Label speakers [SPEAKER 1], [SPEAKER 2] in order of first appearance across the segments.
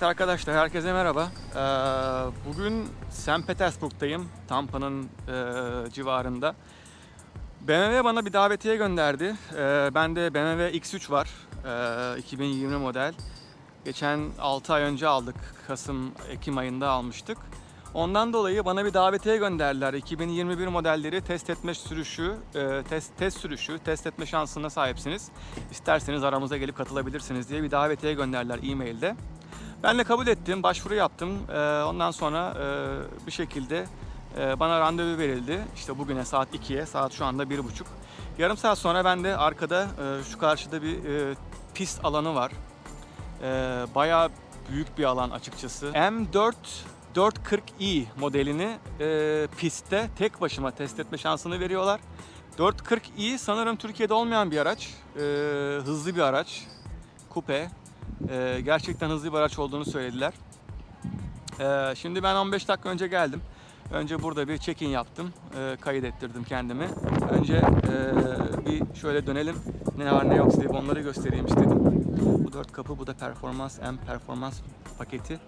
[SPEAKER 1] Evet arkadaşlar herkese merhaba. Ee, bugün St. Petersburg'dayım. Tampa'nın e, civarında. BMW bana bir davetiye gönderdi. Ee, bende BMW X3 var. Ee, 2020 model. Geçen 6 ay önce aldık. Kasım, Ekim ayında almıştık. Ondan dolayı bana bir davetiye gönderdiler. 2021 modelleri test etme sürüşü, e, test, test sürüşü, test etme şansına sahipsiniz. İsterseniz aramıza gelip katılabilirsiniz diye bir davetiye gönderdiler e-mailde. Ben de kabul ettim, başvuru yaptım. Ee, ondan sonra e, bir şekilde e, bana randevu verildi. İşte bugüne saat 2'ye, saat şu anda 1.30. Yarım saat sonra ben de arkada e, şu karşıda bir e, pist alanı var. E, bayağı büyük bir alan açıkçası. M4 440i modelini e, pistte tek başıma test etme şansını veriyorlar. 440i sanırım Türkiye'de olmayan bir araç. E, hızlı bir araç. Kupe. E, gerçekten hızlı bir araç olduğunu söylediler. E, şimdi ben 15 dakika önce geldim. Önce burada bir check-in yaptım. E, kayıt ettirdim kendimi. Önce e, bir şöyle dönelim. Ne var ne yok diye onları göstereyim istedim. Bu dört kapı, bu da performans, M performans paketi.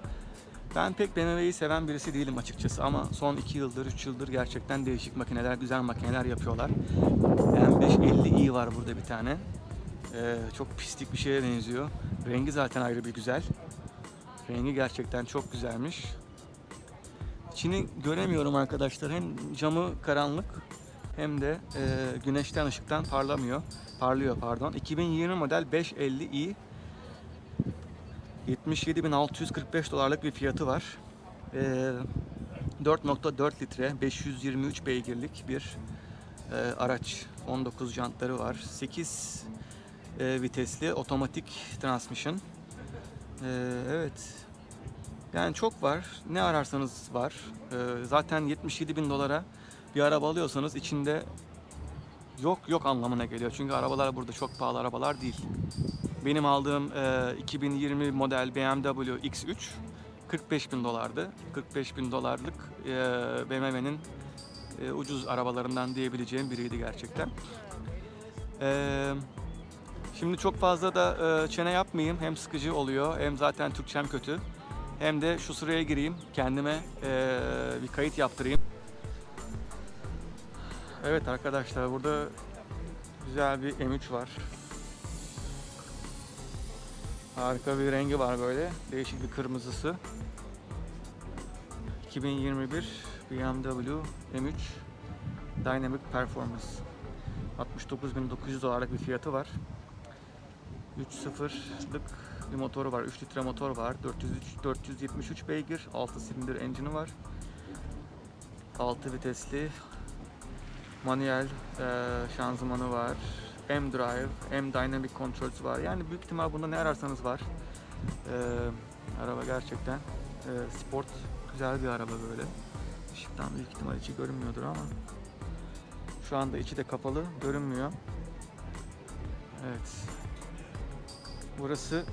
[SPEAKER 1] Ben pek BMW'yi seven birisi değilim açıkçası ama son 2 yıldır, 3 yıldır gerçekten değişik makineler, güzel makineler yapıyorlar. M550i var burada bir tane. Ee, çok pislik bir şeye benziyor. Rengi zaten ayrı bir güzel. Rengi gerçekten çok güzelmiş. İçini göremiyorum arkadaşlar. Hem camı karanlık hem de e, güneşten ışıktan parlamıyor. Parlıyor pardon. 2020 model 550i 77.645 dolarlık bir fiyatı var. Ee, 4.4 litre 523 beygirlik bir e, araç. 19 jantları var. 8 e, vitesli otomatik transmission. Ee, evet. Yani çok var. Ne ararsanız var. Ee, zaten 77 bin dolara bir araba alıyorsanız içinde yok yok anlamına geliyor. Çünkü arabalar burada çok pahalı arabalar değil. Benim aldığım e, 2020 model BMW X3 45 bin dolardı. 45 bin dolarlık e, BMW'nin e, ucuz arabalarından diyebileceğim biriydi gerçekten. E, şimdi çok fazla da e, çene yapmayayım. Hem sıkıcı oluyor hem zaten Türkçem kötü. Hem de şu sıraya gireyim. Kendime e, bir kayıt yaptırayım. Evet arkadaşlar burada güzel bir M3 var. Harika bir rengi var böyle. Değişik bir kırmızısı. 2021 BMW M3 Dynamic Performance. 69.900 dolarlık bir fiyatı var. 3.0'lık bir motoru var. 3 litre motor var. 403, 473 beygir. 6 silindir engine'ı var. 6 vitesli manuel e, şanzımanı var. M Drive, M Dynamic Controls var. Yani büyük ihtimal bunda ne ararsanız var. Ee, araba gerçekten e, sport güzel bir araba böyle. Işıktan büyük ihtimal içi görünmüyordur ama şu anda içi de kapalı görünmüyor. Evet. Burası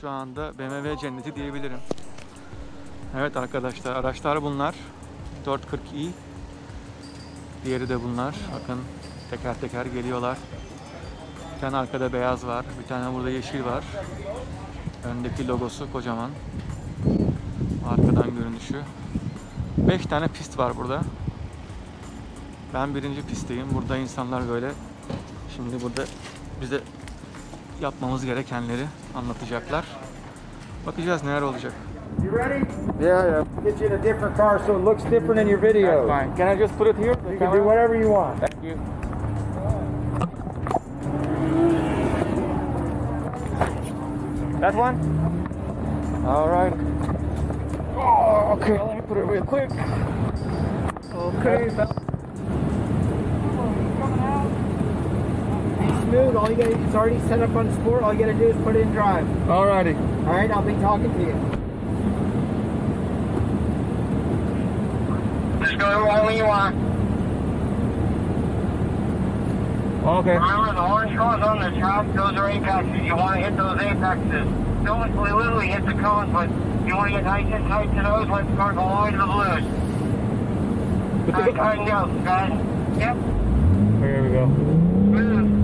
[SPEAKER 1] şu anda BMW cenneti diyebilirim. Evet arkadaşlar araçlar bunlar. 440i Diğeri de bunlar. Bakın teker teker geliyorlar. Bir tane arkada beyaz var. Bir tane burada yeşil var. Öndeki logosu kocaman. Arkadan görünüşü. 5 tane pist var burada. Ben birinci pistteyim. Burada insanlar böyle şimdi burada bize yapmamız gerekenleri anlatacaklar. Bakacağız neler olacak.
[SPEAKER 2] You ready?
[SPEAKER 3] Yeah, yeah.
[SPEAKER 2] Get you in a different car so it looks different in your video.
[SPEAKER 1] Fine. Can I just put it here?
[SPEAKER 2] You can do whatever you want.
[SPEAKER 1] Thank you. That one? All right. Oh, okay. Let me put it real quick. Okay.
[SPEAKER 2] Smooth. All you got it's already set up on sport. All you got to do is put it in drive.
[SPEAKER 1] Alrighty.
[SPEAKER 2] All right, I'll be talking to you.
[SPEAKER 4] Just go wherever you want.
[SPEAKER 1] Okay.
[SPEAKER 4] Remember, the orange cones on the top, those are apexes. You want to hit those apexes. Don't literally hit the cones, but you want to get nice and tight to those, let the car go all the way to the blues. All right, tighten down, guys. Yep.
[SPEAKER 1] Here we go.
[SPEAKER 4] Smooth.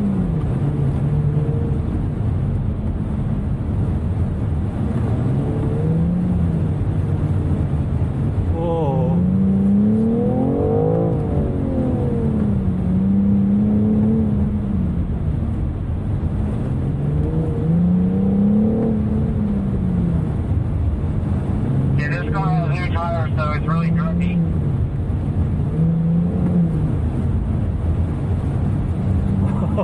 [SPEAKER 4] new tires, so it's really grippy. Don't overslow it.
[SPEAKER 1] Oh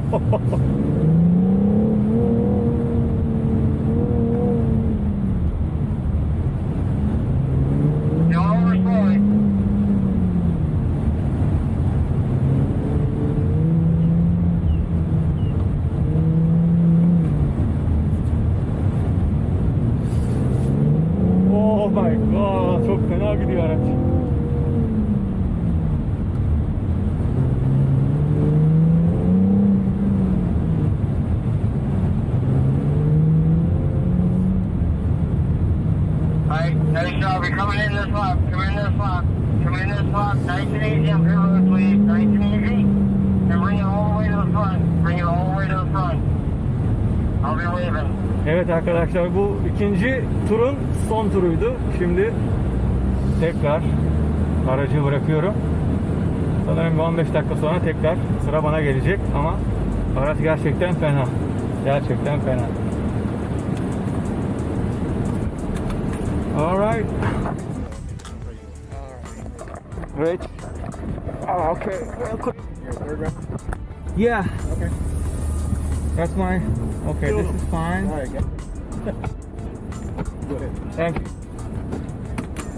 [SPEAKER 1] my god çok fena gidiyor araç.
[SPEAKER 4] This lap. Come in this lap. Come in this lap. Nice and easy up here, road, please. Nice and easy. And bring it all the way to the front. Bring it all the way to the front. I'll be waving.
[SPEAKER 1] Evet arkadaşlar bu ikinci turun son turuydu. Şimdi tekrar aracı bırakıyorum. Sanırım bir 15 dakika sonra tekrar sıra bana gelecek ama araç gerçekten fena. Gerçekten fena. Alright. Great. Oh, okay. Yeah.
[SPEAKER 2] Okay.
[SPEAKER 1] That's my. Okay, this is fine.
[SPEAKER 2] All right, Go ahead.
[SPEAKER 1] Thank you.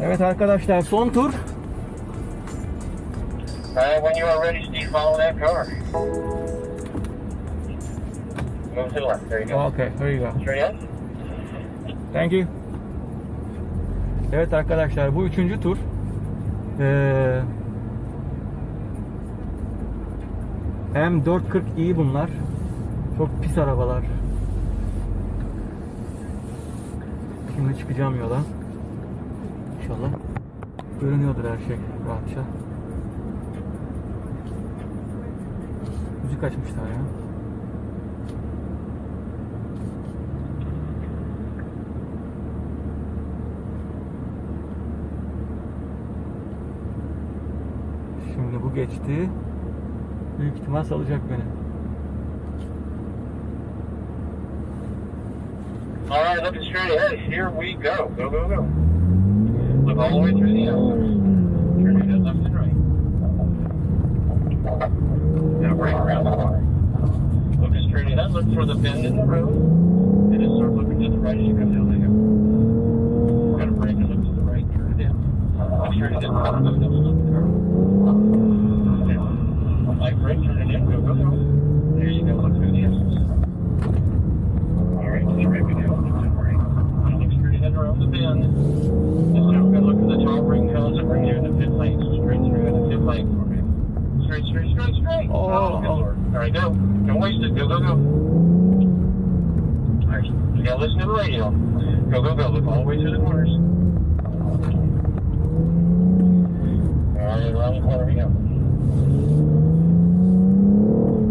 [SPEAKER 1] Evet arkadaşlar son tur.
[SPEAKER 4] Alright, when you are ready, Steve, follow that car. Move to the left. There you go.
[SPEAKER 1] Okay, here you go.
[SPEAKER 4] Straight ahead.
[SPEAKER 1] Thank you. Evet arkadaşlar bu üçüncü tur. Ee, M440 iyi bunlar. Çok pis arabalar. Şimdi çıkacağım yola. İnşallah. Görünüyordur her şey rahatça. Müzik açmışlar ya. Bu geçti. Büyük ihtimal salacak beni.
[SPEAKER 4] Alright, looking straight ahead. Here we go. Go, go, go. Look all the way through the hours. Turn your left and right. Now around the ahead. Look for the bend in the road. And then start looking to the right down the hill. We're going to brake and look to the right. Turn it down. Look straight ahead. Go, go, go, go. Like brake, turn it in. Go, go, go. There you go. Look through the S's. All right, just right we go. Don't worry. Look straight ahead around the bend. And now we're gonna look at the top ring cones and bring you in the fifth lane. So straight through in the fifth lane for me. Straight, straight, straight, straight.
[SPEAKER 1] Oh.
[SPEAKER 4] good lord. All right, go. Don't waste it. Go, go, go. All right, you gotta listen to the radio. Go, go, go. Look all the way through the corners. All right, around the corner we go.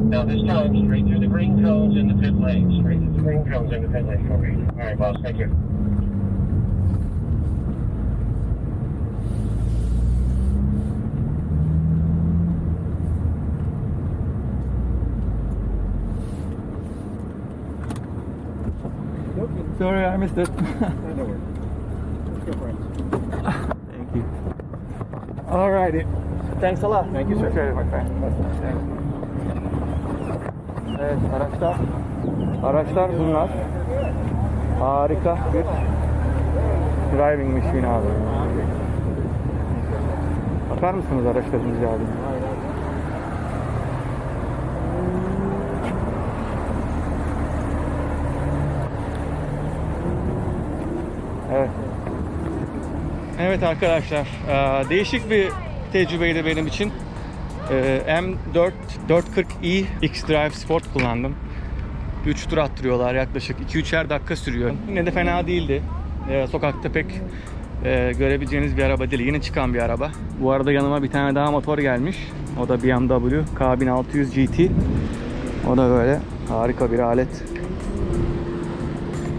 [SPEAKER 4] Now this time, straight through the green cones in the pit lane. Straight through the green cones in the pit lane me. All right, boss. Thank you.
[SPEAKER 1] Sorry I missed it.
[SPEAKER 2] No, worries. Let's go, friends.
[SPEAKER 1] Thank you. Alrighty. Thanks a lot.
[SPEAKER 2] Thank you, sir.
[SPEAKER 1] İt, my friend. Evet araçlar. Araçlar bunlar. Harika bir driving machine abi. Bakar mısınız araçların güzelliğine? Evet. Evet arkadaşlar, eee, değişik bir tecrübeydi benim için. Eee, M4 440i X-Drive Sport kullandım. 3 tur attırıyorlar yaklaşık 2-3'er dakika sürüyor. Yine de fena değildi. Eee, sokakta pek eee, görebileceğiniz bir araba değil. Yeni çıkan bir araba. Bu arada yanıma bir tane daha motor gelmiş. O da BMW K1600 GT. O da böyle harika bir alet.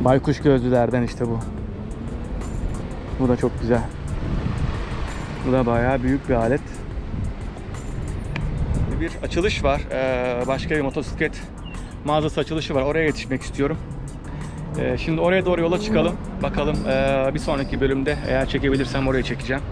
[SPEAKER 1] Baykuş gözlülerden işte bu. Bu da çok güzel. Bu da bayağı büyük bir alet. Bir açılış var. Ee, başka bir motosiklet mağazası açılışı var. Oraya yetişmek istiyorum. Ee, şimdi oraya doğru yola çıkalım. Bakalım ee, bir sonraki bölümde eğer çekebilirsem oraya çekeceğim.